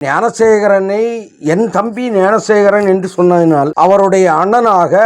ஞானசேகரனை என் தம்பி ஞானசேகரன் என்று சொன்னதினால் அவருடைய அண்ணனாக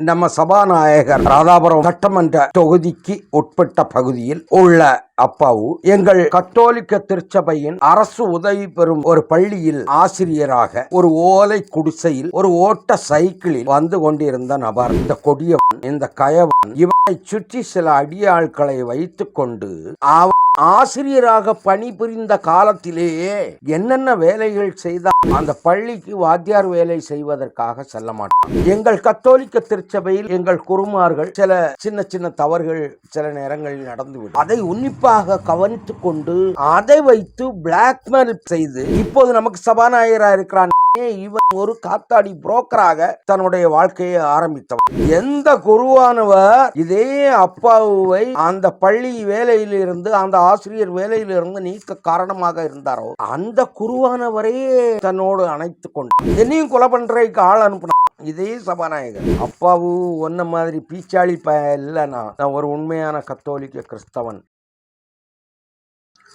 நம்ம சபாநாயகர் ராதாபுரம் சட்டமன்ற தொகுதிக்கு உட்பட்ட பகுதியில் உள்ள அப்பாவு எங்கள் கத்தோலிக்க திருச்சபையின் அரசு உதவி பெறும் ஒரு பள்ளியில் ஆசிரியராக ஒரு ஓலை குடிசையில் ஒரு ஓட்ட சைக்கிளில் வந்து கொண்டிருந்த நபர். இந்த கொடியவன் இந்த கயவன் இவனை சுற்றி சில அடியாட்களை வைத்துக் கொண்டு அவன் ஆசிரியராக பணிபுரிந்த காலத்திலேயே என்னென்ன வேலைகள் செய்தால் அந்த பள்ளிக்கு வாத்தியார் வேலை செய்வதற்காக செல்ல மாட்டான். எங்கள் கத்தோலிக்க திருச்சபையில் எங்கள் குருமார்கள் சில சின்ன சின்ன தவறுகள் சில நேரங்களில் நடந்துவிடும். அதை உன்னிப்பாக கவனித்துக் கொண்டு அதை வைத்து பிளாக்மெயில் செய்து இப்போது நமக்கு சபாநாயகராக இருக்கிறான் இவன் ஒரு காத்தாடி புரோக்கராக தன்னுடைய வாழ்க்கையை ஆரம்பித்தவன். எந்த குருவானவர் இதே அப்பாவை அந்த பள்ளி வேலையிலிருந்து அந்த ஆசிரியர் வேலையிலிருந்து நீக்க காரணமாக இருந்தாரோ அந்த குருவானவரே தன்னோடு அணைத்து கொண்டு என்னையும் கொலை பண்றதுக்கு ஆள் அனுப்பின. இதே சபாநாயகர். அப்பாவு ஒன்ன மாதிரி பீச்சாளி ப இல்லைனா நான் ஒரு உண்மையான கத்தோலிக்க கிறிஸ்தவன்.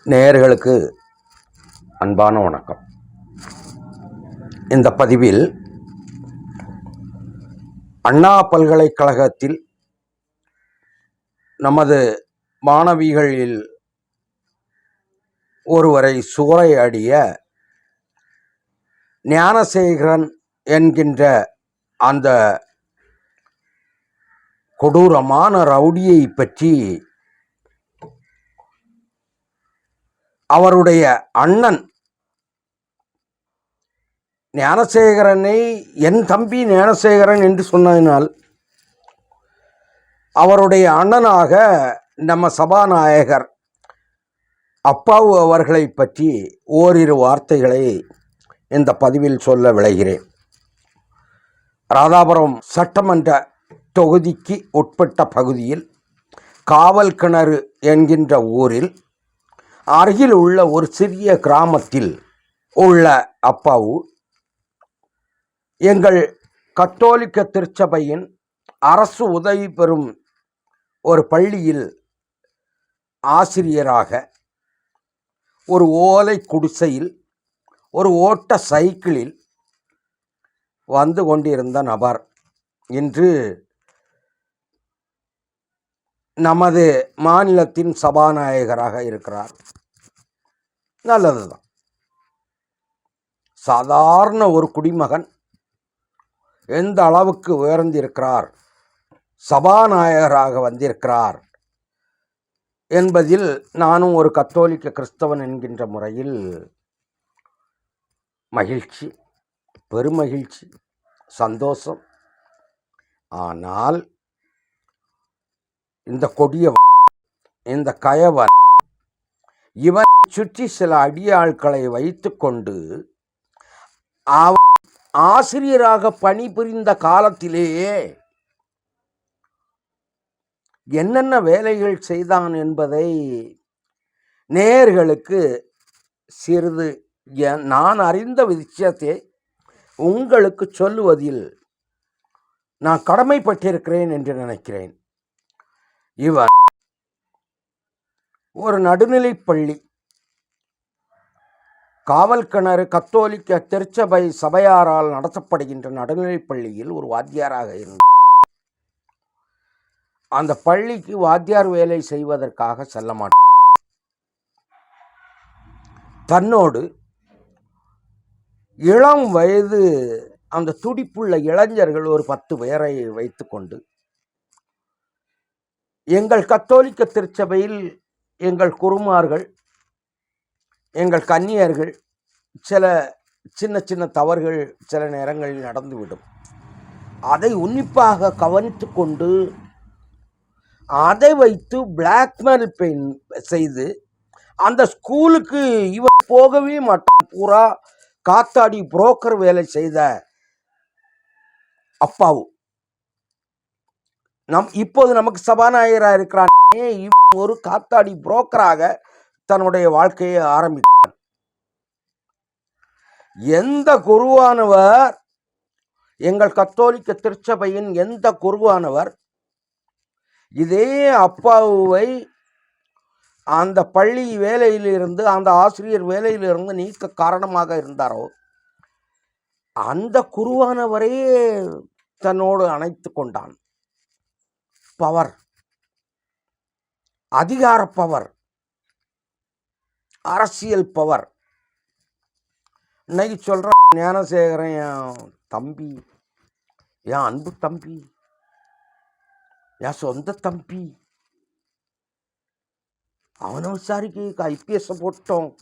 நேர்களுக்கு அன்பான வணக்கம். இந்த பதிவில் அண்ணா பல்கலைக்கழகத்தில் நமது மாணவிகளில் ஒருவரை சூறையாடிய ஞானசேகரன் என்கின்ற அந்த கொடூரமான ரவுடியை பற்றி அவருடைய அண்ணன் ஞானசேகரனை என் தம்பி ஞானசேகரன் என்று சொன்னதினால் அவருடைய அண்ணனாக நம்ம சபாநாயகர் அப்பாவு அவர்களை பற்றி ஓரிரு வார்த்தைகளை இந்த பதிவில் சொல்ல விளைகிறேன். ராதாபுரம் சட்டமன்ற தொகுதிக்கு உட்பட்ட பகுதியில் காவல் கிணறு என்கின்ற ஊரில் அருகில் உள்ள ஒரு சிறிய கிராமத்தில் உள்ள அப்பாவு எங்கள் கத்தோலிக்க திருச்சபையின் அரசு உதவி பெறும் ஒரு பள்ளியில் ஆசிரியராக ஒரு ஓலை குடிசையில் ஒரு ஓட்ட சைக்கிளில் வந்து கொண்டிருந்த நபர். இன்று நமது மாநிலத்தின் சபாநாயகராக இருக்கிறார். நல்லதுதான். சாதாரண ஒரு குடிமகன் எந்த அளவுக்கு உயர்ந்திருக்கிறார்? சபாநாயகராக வந்திருக்கிறார் என்பதில் நானும் ஒரு கத்தோலிக்க கிறிஸ்தவன் என்கின்ற முறையில் மகிழ்ச்சி பெருமகிழ்ச்சி சந்தோஷம். ஆனால் இந்த கொடியவன் இந்த கயவன் இவன் சுற்றி சில அடியாட்களை வைத்துக்கொண்டு அவன் ஆசிரியராக பணிபுரிந்த காலத்திலேயே என்னென்ன வேலைகள் செய்தான் என்பதை நேர்களுக்கு சிறிது நான் அறிந்த விஷயத்தை உங்களுக்கு சொல்லுவதில் நான் கடமைப்பட்டிருக்கிறேன் என்று நினைக்கிறேன். இவர் ஒரு நடுநிலைப் காவல்கிணறு காவல் கிணறு கத்தோலிக்க திருச்சபை சபையாரால் நடத்தப்படுகின்ற நடுநிலைப்பள்ளியில் ஒரு வாத்தியாராக இருந்தார் அந்த பள்ளிக்கு வாத்தியார் வேலை செய்வதற்காக செல்ல மாட்டார். தன்னோடு இளம் வயது அந்த துடிப்புள்ள இளைஞர்கள் ஒரு பத்து பேரை வைத்துக்கொண்டு எங்கள் கத்தோலிக்க திருச்சபையில் எங்கள் குருமார்கள் எங்கள் கன்னியர்கள் சில சின்ன சின்ன தவறுகள் சில நேரங்களில் நடந்துவிடும். அதை உன்னிப்பாக கவனித்து கொண்டு அதை வைத்து பிளாக்மெயில் பெயின் செய்து அந்த ஸ்கூலுக்கு இவர் போகவே மாட்டான். பூரா காத்தாடி புரோக்கர் வேலை செய்த அப்பாவு. நம் இப்போது நமக்கு சபாநாயகராக இருக்கிறான் இவன் ஒரு காத்தாடி புரோக்கராக தன்னுடைய வாழ்க்கையை ஆரம்பித்தார் எந்த குருவானவர் எங்கள் கத்தோலிக்க திருச்சபையின் எந்த குருவானவர் இதே அப்பாவை அந்த பள்ளி வேலையிலிருந்து அந்த ஆசிரியர் வேலையிலிருந்து நீக்க காரணமாக இருந்தாரோ அந்த குருவானவரே தன்னோடு அணைத்து கொண்டான். பவர். அதிகார பவர். அரசியல் பவர். இன்னைக்கு சொல்கிறான் ஞானசேகரன் என் தம்பி என் அன்பு தம்பி என் சொந்த தம்பி. அவனை விசாரிக்க ஐபிஎஸ் போட்டோம்.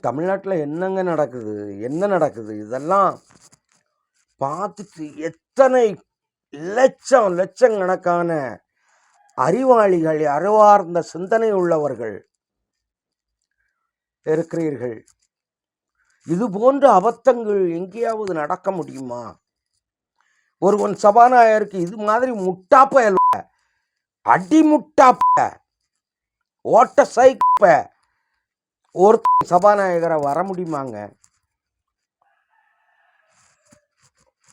தமிழ்நாட்டில் என்னங்க நடக்குது? என்ன நடக்குது? இதெல்லாம் பார்த்துட்டு எத்தனை லட்சம் லட்சக்கணக்கான அறிவாளிகள் அறிவார்ந்த சிந்தனை உள்ளவர்கள் இருக்கிறீர்கள். இது போன்ற அபத்தங்கள் எங்கேயாவது நடக்க முடியுமா? ஒருவன் சபாநாயகருக்கு இது மாதிரி முட்டாப்ப அடிமுட்டாப்ப. அடி முட்டாப்ப ஓட்ட சைப்ப ஒருத்தன் சபாநாயகரை வர முடியுமாங்க?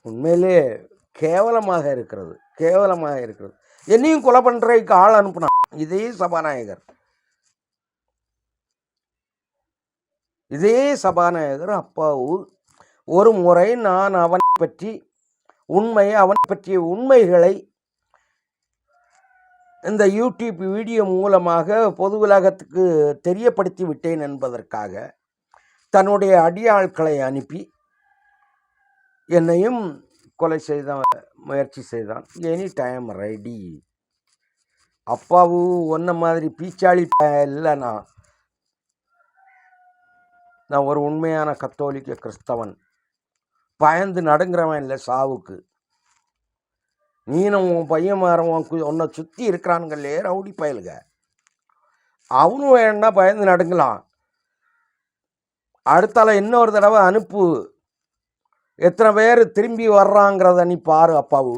உண்மையிலே கேவலமாக இருக்கிறது. கேவலமாக இருக்கிறது. என்னையும் கொலை பண்ணுறதுக்கு ஆள் அனுப்புனான் இதே சபாநாயகர். இதே சபாநாயகர் அப்பாவு ஒரு முறை நான் அவனை பற்றி உண்மை அவனை பற்றிய உண்மைகளை இந்த யூடியூப் வீடியோ மூலமாக பொது உலகத்துக்கு தெரியப்படுத்தி விட்டேன் என்பதற்காக தன்னுடைய அடியாட்களை அனுப்பி என்னையும் கொலை செய்த முயற்சி செய்தான். எனி டைம் ரெடி அப்பாவு ஒன்ன மாதிரி பீச்சாளி இல்லை நான். நான் ஒரு உண்மையான கத்தோலிக்க கிறிஸ்தவன். பயந்து நடுங்கிறவன் இல்லை சாவுக்கு. நீனும் உன் பையன் மாறவன் உன்னை சுற்றி இருக்கிறானுங்களே ரவுடி பயலுக. அவனும் வேணா பயந்து நடுங்கலாம். அடுத்தால இன்னொரு தடவை அனுப்பு. எத்தனை பேர் திரும்பி வர்றாங்கிறத நீ பாரு அப்பாவு.